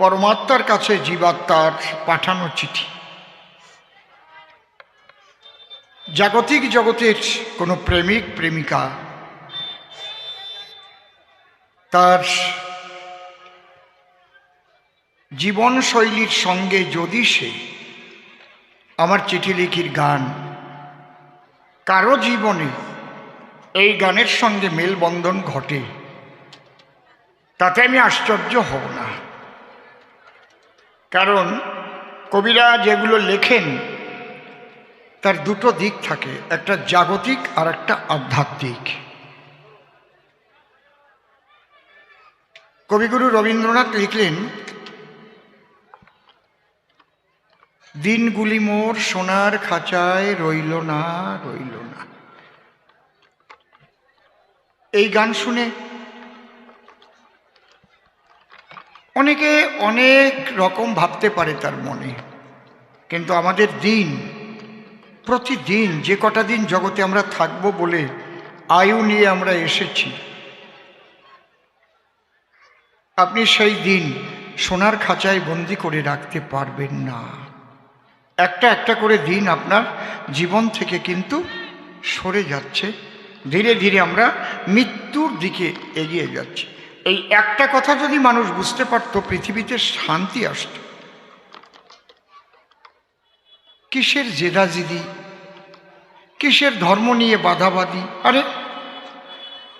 পরমাত্মার কাছে জীবাত্মার পাঠানো চিঠি। জাগতিক জগতের কোনো প্রেমিক, প্রেমিকা তার জীবনশৈলীর সঙ্গে যদি সে আমার চিঠি লিখির গান, কারও জীবনে এই গানের সঙ্গে মেলবন্ধন ঘটে, তাতে আমি আশ্চর্য হব না। কারণ কবিরা যেগুলো লেখেন, তার দুটো দিক থাকে, একটা জাগতিক আর একটা আধ্যাত্মিক। কবিগুরু রবীন্দ্রনাথ লিখলেন, দিনগুলি মোর সোনার খাঁচায় রইল না রইল না। এই গান শুনে অনেকে অনেক রকম ভাবতে পারে তার মনে। কিন্তু আমাদের দিন, প্রতিদিন, যে কটা দিন জগতে আমরা থাকব বলে আয়ু নিয়ে আমরা এসেছি। আপনি সেই দিন সোনার খাঁচায় বন্দি করে রাখতে পারবেন না। একটা একটা করে দিন আপনার জীবন থেকে কিন্তু সরে যাচ্ছে। ধীরে ধীরে আমরা মৃত্যুর দিকে এগিয়ে যাচ্ছি। এই একটা কথা যদি মানুষ বুঝতে পারত, পৃথিবীতে শান্তি আসত। কিসের জেদাজিদি? কিসের ধর্ম নিয়ে বাধাবাদি আরে,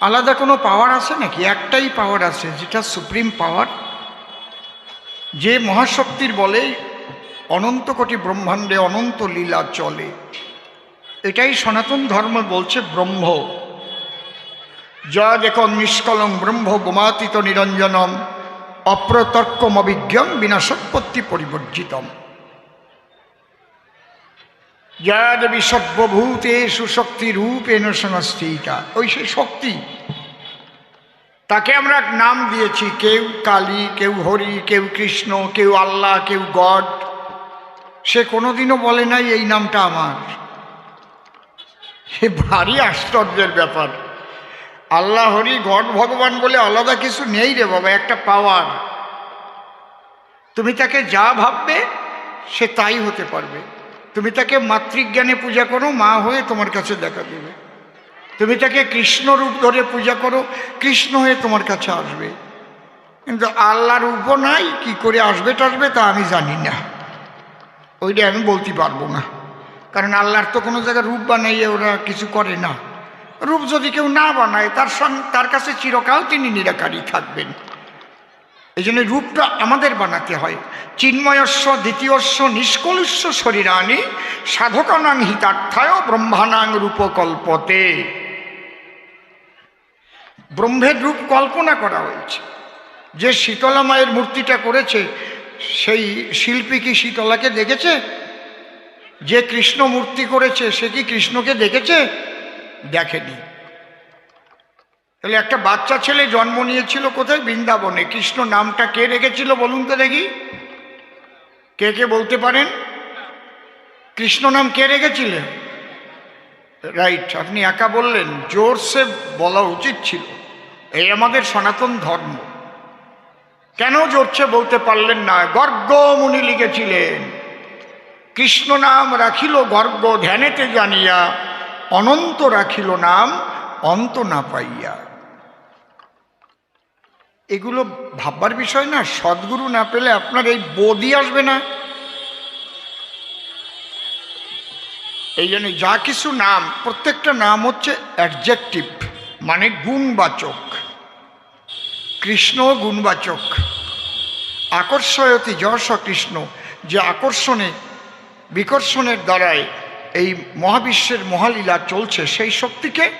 আলাদা কোনো পাওয়ার আছে নাকি? একটাই পাওয়ার আছে, যেটা সুপ্রিম পাওয়ার যে মহাশক্তির বলে অনন্ত কোটি ব্রহ্মাণ্ডে অনন্ত লীলা চলে। এটাই সনাতন ধর্ম বলছে ব্রহ্ম। যা দেখম নিষ্কলম ব্রহ্ম বোমাতীত নিরঞ্জনম অপ্রতর্কম অভিজ্ঞম বিনাশোৎপত্তি পরিবর্জিতম। যা দেবী সর্বভূতে সুশক্তি সংস্থিতা ওই সে শক্তি। তাকে আমরা নাম দিয়েছি কেউ কালী, কেউ হরি, কেউ কৃষ্ণ, কেউ আল্লাহ, কেউ গড। সে কোনোদিনও বলে নাই এই নামটা আমার। সে ভারী আশ্চর্যের ব্যাপার। আল্লাহ হরি গড ভগবান বলে আলাদা কিছু নেই রে বাবা, একটা পাওয়ার। তুমি তাকে যা ভাববে, সে তাই হতে পারবে। তুমি তাকে মাতৃজ্ঞানে পূজা করো, মা হয়ে তোমার কাছে দেখা দেবে। তুমি তাকে কৃষ্ণ রূপ ধরে পূজা করো, কৃষ্ণ হয়ে তোমার কাছে আসবে। কিন্তু আল্লাহ রূপও নাই কি করে আসবে টাসবে তা আমি জানি না। ওইটা আমি বলতে পারব না। কারণ আল্লাহর তো কোনো জায়গায় রূপ বানাইয়ে ওরা কিছু করে না। রূপ যদি কেউ না বানায়, তার সঙ্গে তার কাছে চিরকাল তিনি নিরাকারী থাকবেন। এই জন্য রূপটা আমাদের বানাতে হয়। চিন্ময়স্ব, দ্বিতীয়স্ব, নিষ্কলুষ্য শরীরানি সাধকানাং হিতার্থায় ব্রহ্মানাং রূপকল্পতে। ব্রহ্মের রূপ কল্পনা করা হয়েছে। যে শীতলা মায়ের মূর্তিটা করেছে, সেই শিল্পী কি শীতলাকে দেখেছে? যে কৃষ্ণ মূর্তি করেছে, সে কি কৃষ্ণকে দেখেছে? দেখেনি। তাহলে একটা বাচ্চা ছেলে জন্ম নিয়েছিল কোথায়? বৃন্দাবনে। কৃষ্ণ নামটা কে রেখেছিল বলুন তো দেখি? কে কে বলতে পারেন? কৃষ্ণ নাম কে রেখেছিলেন রাইট, আপনি একা বললেন। জোরসে বলা উচিত ছিল। এই আমাদের সনাতন ধর্ম। কেন জোরছে বলতে পারলেন না? গর্গ মুনি লিখেছিলেন, কৃষ্ণ নাম রাখিল গর্গ ধ্যানেতে জানিয়া অনন্ত রাখিল নাম, অন্ত না পাইয়া। এগুলো ভাববার বিষয় না, সদ্গুরু না পেলে আপনার এই বদি আসবে না। এই জন্য যা কিছু নাম, প্রত্যেকটা নাম হচ্ছে অ্যাডজেক্টিভ মানে গুণবাচক। কৃষ্ণ গুণবাচক। আকর্ষয়তি যশ কৃষ্ণ, যে আকর্ষণে, বিকর্ষণের দ্বারায় এই মহাবিশ্বের মহালীলা চলছে, সেই শক্তিকে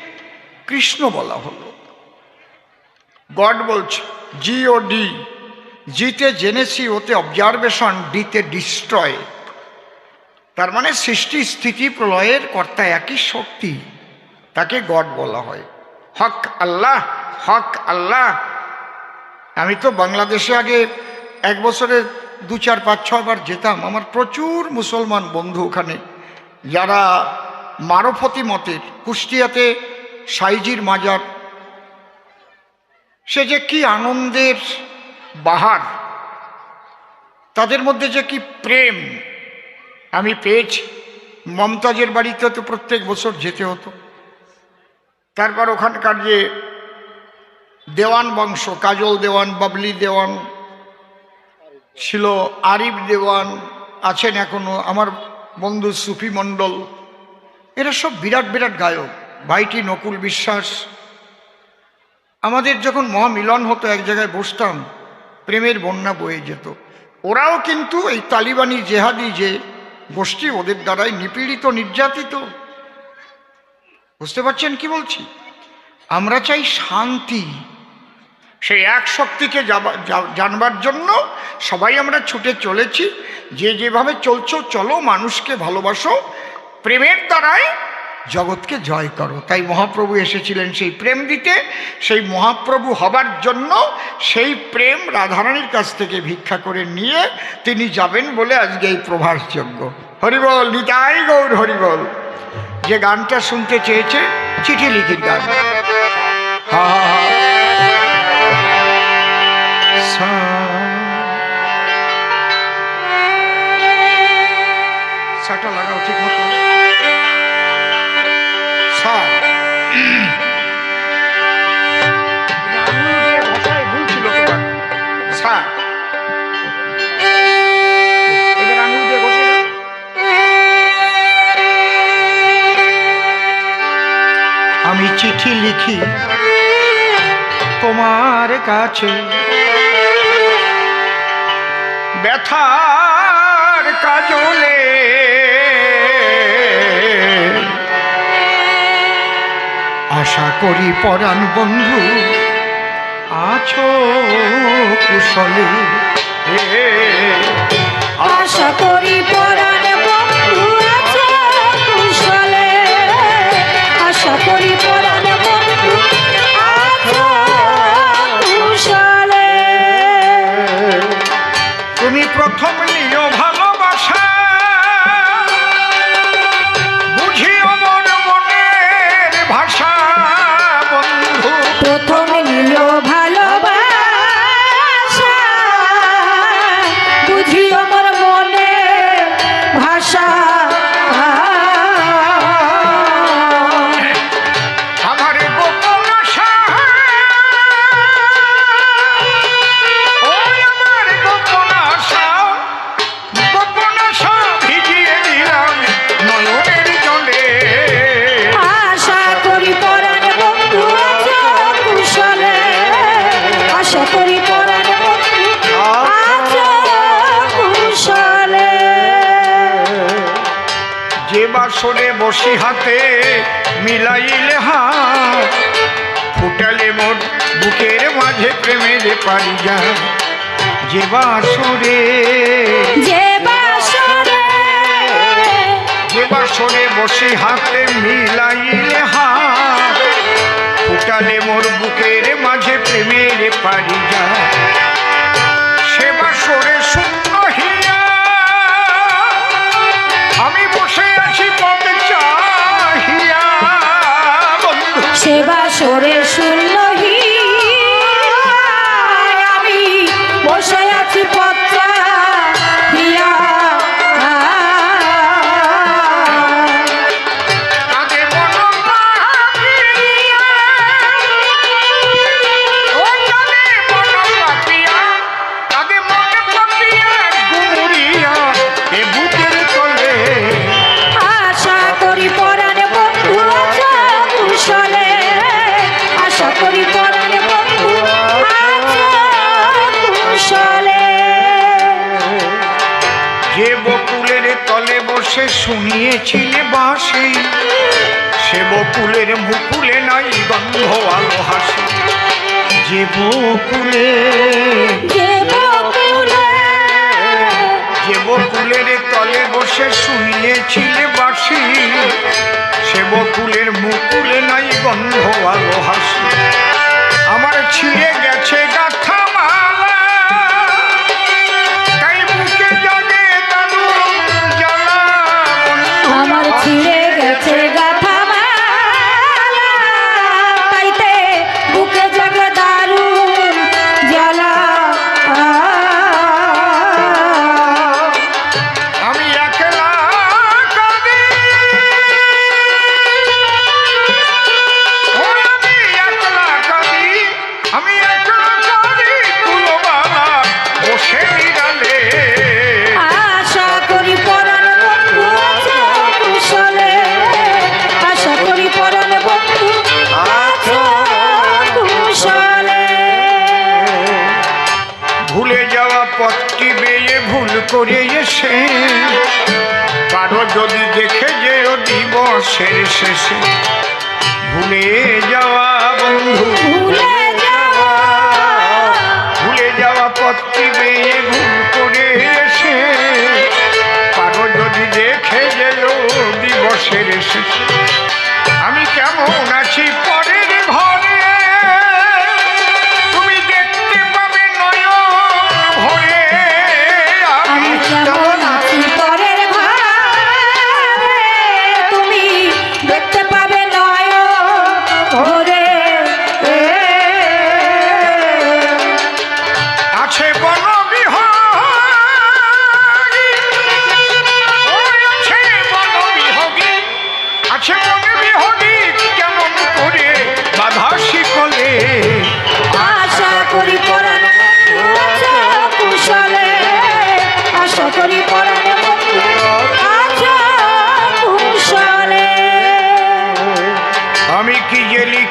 কৃষ্ণ বলা হলো। গড বলছে, জি ও ডি, জিতে জেনেছি, ওতে অবজারভেশন, ডিতে ডিস্ট্রয়। তার মানে সৃষ্টি, স্থিতি, প্রলয়ের কর্তা একই শক্তি, তাকে গড বলা হয়। হক আল্লাহ হক আল্লাহ। আমি তো বাংলাদেশে আগে এক বছরে দু চার, পাঁচ ছবার যেতাম, আমার প্রচুর মুসলমান বন্ধু ওখানে। যারা মারফতি মতের কুষ্টিয়াতে সাইজির মাজার, সে যে কি আনন্দের বাহার, তাদের মধ্যে যে কি প্রেম, আমি পেয়েছি। মমতাজের বাড়িতে তো প্রত্যেক বছর যেতে হতো। তারপর ওখানকার যে দেওয়ান বংশ, কাজল দেওয়ান, বাবলি দেওয়ান, ছিল আরিফ দেওয়ান আছেন এখনও। আমার বন্ধু সুফি মণ্ডল, এরা সব বিরাট বিরাট গায়ক, ভাইটি নকুল বিশ্বাস। আমাদের যখন মহামিলন হতো, এক জায়গায় বসতাম, প্রেমের বন্যা বয়ে যেত। ওরাও কিন্তু এই তালিবানি জেহাদি যে গোষ্ঠী, ওদের দ্বারাই নিপীড়িত, নির্যাতিত। বুঝতে পারছেন কি বলছি? আমরা চাই শান্তি সেই এক শক্তিকে জানবার জন্য সবাই আমরা ছুটে চলেছি। যে যেভাবে চলছো, চলো মানুষকে ভালোবাসো। প্রেমের দ্বারাই জগৎকে জয় করো। তাই মহাপ্রভু এসেছিলেন সেই প্রেম দিতে। সেই মহাপ্রভু হবার জন্য সেই প্রেম রাধারানীর কাছ থেকে ভিক্ষা করে নিয়ে তিনি যাবেন বলে আজকে এই প্রভাসযোগ্য হরিবল, নিতাই গৌর হরিবল। যে গানটা শুনতে চেয়েছে, চিঠি লিখির গান। হা হা। লিখি তোমার কাছে। ব্যথার কাজলে আশা করি পরাণ বন্ধু, আছো কুশলে। আশা করি পরাণ বন্ধু, আছে কুশলে। আশা করি বসি হাতে মিলাইলে হাত ফুটালে মোর বুকের মাঝে প্রেমের পারি যা যে বাসরে যে বাসরে। যে বাসরে বসে হাতে মিলাইলে হাত ফুটালে মোর বুকের মাঝে প্রেমের পারি যা সে যে বকুলের তলে বসে শুনিয়েছিলে বাসে সে বকুলের মুকুলে নাই গন্ধ আলো হাসি। যে বকুলে যে বকুলে যে বকুলের তলে বসে শুনিয়েছিলে বাসি সে বকুলের মুকুলে নাই গন্ধ আলো হাসি। আমার ছিঁড়ে গেছে গাথা শেষে ভুলে যাওয়া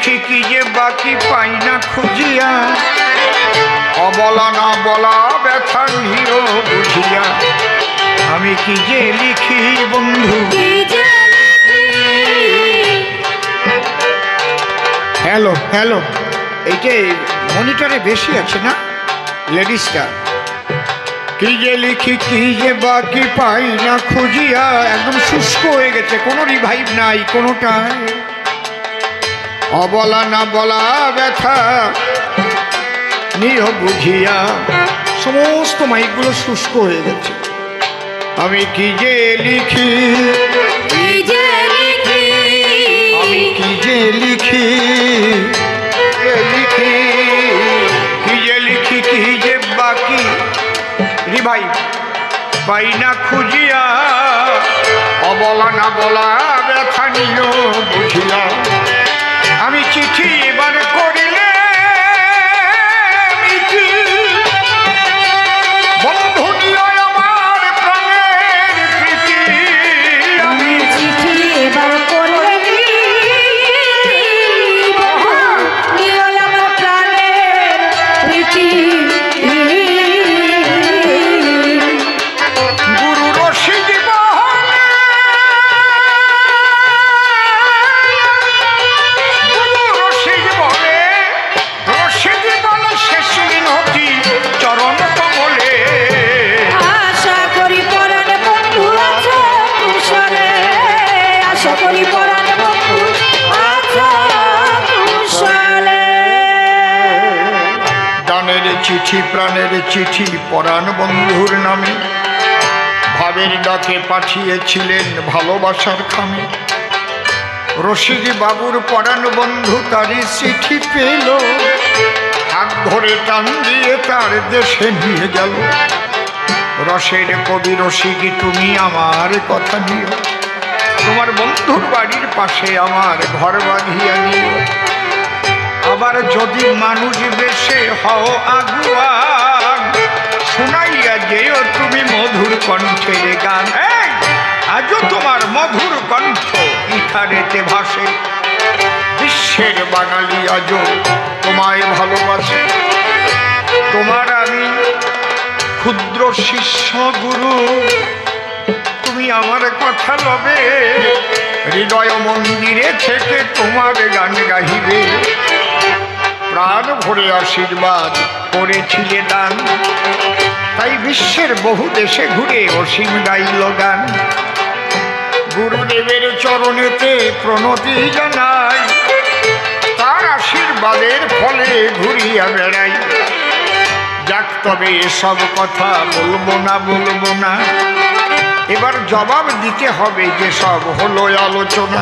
লিখি কি যে বাকি পাই না খুঁজিয়া? অবলা না বলা ব্যথা নিও বুঝিয়া। আমি কি যে লিখি বন্ধু? Hello hello. এইটা মনিটরে বেশি আছে না? লেডিসটা। কি যে লিখি, কি যে বাকি পাই না খুঁজিয়া? একদম শুষ্ক হয়ে গেছে, কোনো রিভাইভ নাই কোনোটাই অবলা না বলা ব্যথা নিহ বুঝিয়া সমস্ত মাইকগুলো শুষ্ক হয়ে গেছে। আমি কি যে লিখি? আমি কি যে লিখি? লিখি? কি যে লিখি কি যে বাকি? রিভাই পাই না খুঁজিয়া অবলা না বলা ব্যথা নিও বুঝিয়া আমি চিঠি এবার চিঠি প্রাণের চিঠি পরাণ বন্ধুর নামে। ভাবের ডাকে পাঠিয়েছিলেন ভালোবাসার খামে। রশিদ বাবুর পরাণ বন্ধু তারই চিঠি পেল। হাত ধরে টান দিয়ে তার দেশে নিয়ে গেল। রসের কবি রসিকি, তুমি আমার কথা নিও। তোমার বন্ধুর বাড়ির পাশে আমার ঘর বাঁধিয়া নিও। আবার যদি মানুষ বেশে হও আগুয়া, শোনাইয়া যেও তুমি মধুর কণ্ঠের গান। আজও তোমার মধুর কণ্ঠ ইথারেতে ভাসে। বিশ্বের বাঙালি আজও তোমায় ভালোবাসে। তোমার আমি ক্ষুদ্র শিষ্য গুরু। তুমি আমার কথা লবে, হৃদয় মন্দিরে থেকে তোমার গান গাহিবে। প্রাণ ভরে আশীর্বাদ করেছিলে দান। তাই বিশ্বের বহু দেশে ঘুরে অসীম গাইল গান গুরুদেবের চরণেতে প্রণতি জানাই, তার আশীর্বাদের ফলে ঘুরিয়া বেড়াই। যাক তবে এসব কথা বলব না বলব না। এবার জবাব দিতে হবে যে সব হলো আলোচনা।